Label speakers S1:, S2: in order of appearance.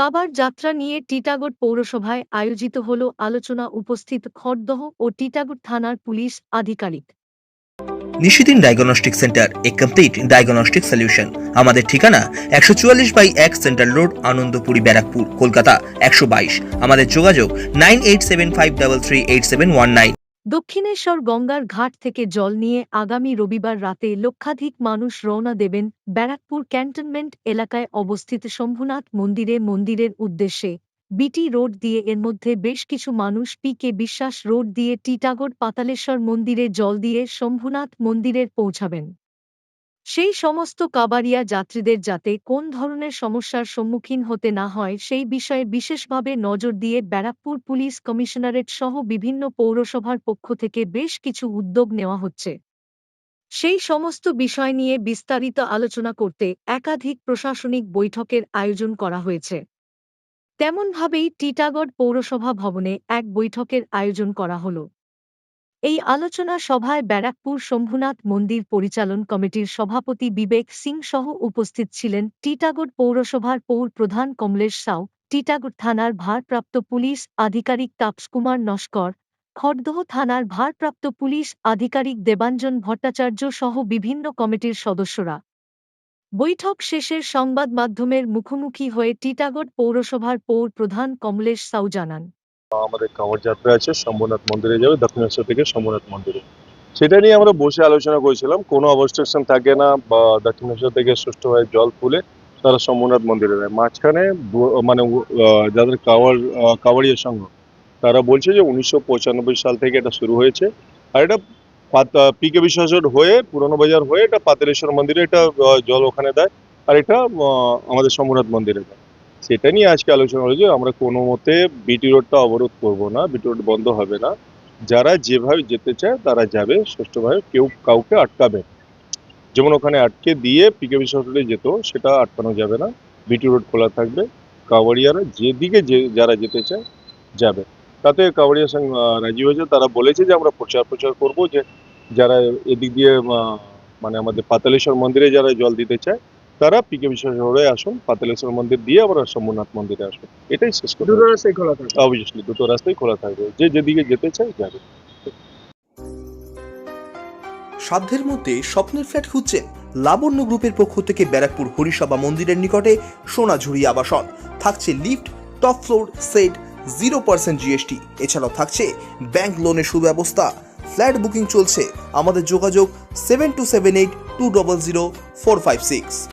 S1: কাবার যাত্রা নিয়ে টিটাগড় পৌরসভায় আয়োজিত হল আলোচনা উপস্থিত খড়দহ ও টিটাগড় থানার পুলিশ আধিকারিক।
S2: Nishidin diagnostic centre, a complete diagnostic solution. আমাদের ঠিকানা একশো চুয়াল্লিশ বাই এক সেন্ট্রাল রোড, আনন্দপুরি ব্যারাকপুর, কলকাতা একশো বাইশ। আমাদের যোগাযোগ nine eight seven five double three eight seven one nine.
S1: Dakshineswar গঙ্গার ঘাট থেকে জল নিয়ে আগামী রবিবার রাতে লক্ষাধিক মানুষ রওনা দেবেন ব্যারাকপুর ক্যান্টনমেন্ট এলাকায় অবস্থিত শম্ভুনাথ মন্দিরে। মন্দিরের উদ্দেশ্যে বিটি রোড দিয়ে এর মধ্যে বেশ কিছু মানুষ পি কে বিশ্বাস রোড দিয়ে টিটাগড় পাতালেশ্বর মন্দিরে জল দিয়ে শম্ভুনাথ মন্দিরের পৌঁছাবেন। সেই সমস্ত কাবারিয়া যাত্রীদের যাতে কোন ধরনের সমস্যার সম্মুখীন হতে না হয়, সেই বিষয়ে বিশেষভাবে নজর দিয়ে ব্যারাকপুর পুলিশ কমিশনারেট সহ বিভিন্ন পৌরসভার পক্ষ থেকে বেশ কিছু উদ্যোগ নেওয়া হচ্ছে। সেই সমস্ত বিষয় নিয়ে বিস্তারিত আলোচনা করতে একাধিক প্রশাসনিক বৈঠকের আয়োজন করা হয়েছে। তেমনভাবেই টিটাগড় পৌরসভা ভবনে এক বৈঠকের আয়োজন করা হল। এই আলোচনা সভায় ব্যারাকপুর শম্ভুনাথ মন্দির পরিচালন কমিটির সভাপতি বিবেক সিং সহ উপস্থিত ছিলেন টিটাগড় পৌরসভার পৌর প্রধান কমলেশ সাউ, টিটাগড় থানার ভারপ্রাপ্ত পুলিশ আধিকারিক তাপসকুমার নস্কর, খড়দহ থানার ভারপ্রাপ্ত পুলিশ আধিকারিক দেবাঞ্জন ভট্টাচার্য সহ বিভিন্ন কমিটির সদস্যরা। বৈঠক শেষের সংবাদ মাধ্যমের মুখোমুখি হয়ে টিটাগড় পৌরসভার পৌর প্রধান কমলেশ সাউ জানান।
S3: আমাদের কাঁওয়ার যাত্রা আছে শম্ভুনাথ মন্দিরে যাবে দক্ষিণেশ্বর থেকে শম্ভুনাথ মন্দিরে। সেটা নিয়ে আমরা বসে আলোচনা করেছিলাম। কোনো অবস্ট্রাকশন থাকে না বা দক্ষিণেশ্বর থেকে সুষ্ঠুভাবে জল তুলে তারা শম্ভুনাথ মন্দিরে যায়। মাঝখানে মানে যাদের কাওয়ার আহ, সংঘ তারা বলছে যে উনিশশো পঁচানব্বই সাল থেকে এটা শুরু হয়েছে। আর এটা পিকে বিশ্বাস হয়ে পুরনো বাজার হয়ে এটা পাতালেশ্বর মন্দিরে এটা জল ওখানে দেয়। আর এটা আমাদের শম্ভুনাথ মন্দিরে দেয়। সেটা নিয়ে আজকে আলোচনা হলো যে আমরা কোনো মতে বিটি রোডটা অবরোধ করব না বিটি রোড বন্ধ হবে না। যারা যেভাবে যেতে চায় তারা যাবে, সুষ্ঠুভাবে কেউ কাউকে আটকাবে যেমন ওখানে আটকে দিয়ে পিকে বিশ্বাস রোডে যেত, সেটা আটকানো যাবে না। বিটি রোড খোলা থাকবে কাওয়াড়িয়ারা যেদিকে যে, যারা যেতে চায় যাবে। তাতে কাওয়াড়িয়া সঙ্গে রাজি হয়েছে তারা বলেছে যে আমরা প্রচার প্রচার করব যে যারা এদিক দিয়ে মানে আমাদের পাতালেশ্বর মন্দিরে যারা জল দিতে চায় তারা পিকে বিশ্বাস রোডে আসুন পাতালেশ্বর মন্দির দিয়ে আবার সোমনাথ মন্দিরে আসুন। এটাই শেষ কথা।
S4: দুটো রাস্তাই খোলা থাকে
S3: অবভিয়াসলি দুটো রাস্তাই খোলা থাকবে। যে যেদিকে যেতে চাই যাবে।
S2: সাধ্যের মধ্যে স্বপ্নের ফ্ল্যাট খুঁজছেন লাবণ্য গ্রুপের পক্ষ থেকে ব্যারাকপুর হরিসভা মন্দিরের নিকটে সোনাঝুরি আবাসন। থাকছে lift top floor set zero percent GST. এছাড়াও থাকছে ব্যাংক লোনের সুব্যবস্থা। ফ্ল্যাট বুকিং চলছে। আমাদের যোগাযোগ seven two seven eight two double zero four five six.